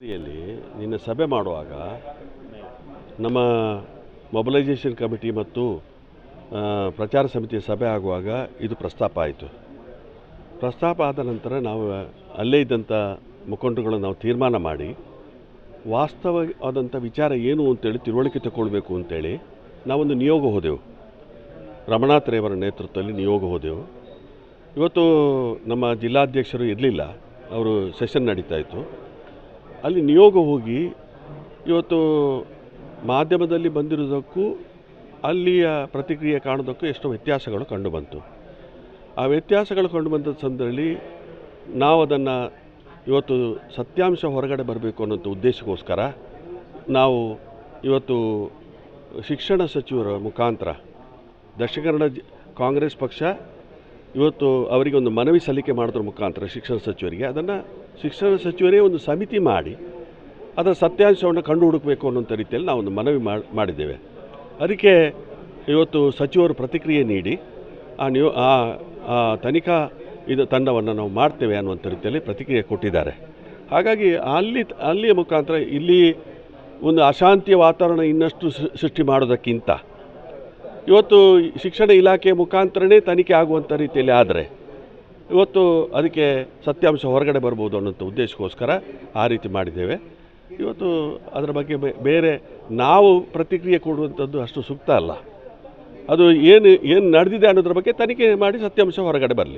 ನಿನ್ನ ಸಭೆ ಮಾಡುವಾಗ ನಮ್ಮ ಮೊಬಲೈಸೇಷನ್ ಕಮಿಟಿ ಮತ್ತು ಪ್ರಚಾರ ಸಮಿತಿಯ ಸಭೆ ಆಗುವಾಗ ಇದು ಪ್ರಸ್ತಾಪ ಆಯಿತು. ಪ್ರಸ್ತಾಪ ಆದ ನಂತರ ನಾವು ಅಲ್ಲೇ ಇದ್ದಂಥ ಮುಖಂಡರುಗಳನ್ನು ನಾವು ತೀರ್ಮಾನ ಮಾಡಿ, ವಾಸ್ತವವಾದಂಥ ವಿಚಾರ ಏನು ಅಂತೇಳಿ ತಿಳುವಳಿಕೆ ತಗೊಳ್ಬೇಕು ಅಂತೇಳಿ ನಾವೊಂದು ನಿಯೋಗ ಹೋದೆವು. ರಮಣಾಥ್ ರೇವರ ನೇತೃತ್ವದಲ್ಲಿ ನಿಯೋಗ ಹೋದೆವು. ಇವತ್ತು ನಮ್ಮ ಜಿಲ್ಲಾಧ್ಯಕ್ಷರು ಇರಲಿಲ್ಲ. ಅವರು ಸೆಷನ್ ನಡೀತಾ ಇತ್ತು. ಅಲ್ಲಿ ನಿಯೋಗ ಹೋಗಿ ಇವತ್ತು ಮಾಧ್ಯಮದಲ್ಲಿ ಬಂದಿರೋದಕ್ಕೂ ಅಲ್ಲಿಯ ಪ್ರತಿಕ್ರಿಯೆ ಕಾಣೋದಕ್ಕೂ ಎಷ್ಟೋ ವ್ಯತ್ಯಾಸಗಳು ಕಂಡುಬಂತು ಆ ವ್ಯತ್ಯಾಸಗಳು ಕಂಡುಬಂದ ಸಂದರ್ಭದಲ್ಲಿ ನಾವು ಅದನ್ನು ಇವತ್ತು ಸತ್ಯಾಂಶ ಹೊರಗಡೆ ಬರಬೇಕು ಅನ್ನೋಂಥ ಉದ್ದೇಶಕ್ಕೋಸ್ಕರ ನಾವು ಇವತ್ತು ಶಿಕ್ಷಣ ಸಚಿವರ ಮುಖಾಂತರ ದಕ್ಷಿಣ ಕನ್ನಡ ಕಾಂಗ್ರೆಸ್ ಪಕ್ಷ ಇವತ್ತು ಅವರಿಗೆ ಒಂದು ಮನವಿ ಸಲ್ಲಿಕೆ ಮಾಡೋದ್ರ ಮುಖಾಂತರ ಶಿಕ್ಷಣ ಸಚಿವರಿಗೆ, ಅದನ್ನು ಶಿಕ್ಷಣ ಸಚಿವರೇ ಒಂದು ಸಮಿತಿ ಮಾಡಿ, ಅದರ ಸತ್ಯಾಂಶವನ್ನು ಕಂಡು ಹುಡುಕಬೇಕು ಅನ್ನೋಂಥ ರೀತಿಯಲ್ಲಿ ನಾವು ಒಂದು ಮನವಿ ಮಾಡ್- ಮಾಡಿದ್ದೇವೆ. ಅದಕ್ಕೆ ಇವತ್ತು ಸಚಿವರು ಪ್ರತಿಕ್ರಿಯೆ ನೀಡಿ, ಆ ನೀವು ಆ ತನಿಖಾ ಇದು ತಂಡವನ್ನು ನಾವು ಮಾಡ್ತೇವೆ ಅನ್ನುವಂಥ ರೀತಿಯಲ್ಲಿ ಪ್ರತಿಕ್ರಿಯೆ ಕೊಟ್ಟಿದ್ದಾರೆ. ಹಾಗಾಗಿ ಅಲ್ಲಿ, ಅಲ್ಲಿಯ ಮುಖಾಂತರ ಇಲ್ಲಿ ಒಂದು ಅಶಾಂತಿಯ ವಾತಾವರಣ ಇನ್ನಷ್ಟು ಸೃಷ್ಟಿ ಮಾಡೋದಕ್ಕಿಂತ ಇವತ್ತು ಶಿಕ್ಷಣ ಇಲಾಖೆ ಮುಖಾಂತರನೇ ತನಿಖೆ ಆಗುವಂಥ ರೀತಿಯಲ್ಲಿ ಆದರೆ ಇವತ್ತು ಅದಕ್ಕೆ ಸತ್ಯಾಂಶ ಹೊರಗಡೆ ಬರ್ಬೋದು ಅನ್ನೋಂಥ ಉದ್ದೇಶಕ್ಕೋಸ್ಕರ ಆ ರೀತಿ ಮಾಡಿದ್ದೇವೆ. ಇವತ್ತು ಅದರ ಬಗ್ಗೆ ಬೇರೆ ನಾವು ಪ್ರತಿಕ್ರಿಯೆ ಕೊಡುವಂಥದ್ದು ಅಷ್ಟು ಸೂಕ್ತ ಅಲ್ಲ. ಅದು ಏನು ಏನು ನಡೆದಿದೆ ಅನ್ನೋದ್ರ ಬಗ್ಗೆ ತನಿಖೆ ಮಾಡಿ ಸತ್ಯಾಂಶ ಹೊರಗಡೆ ಬರಲಿ.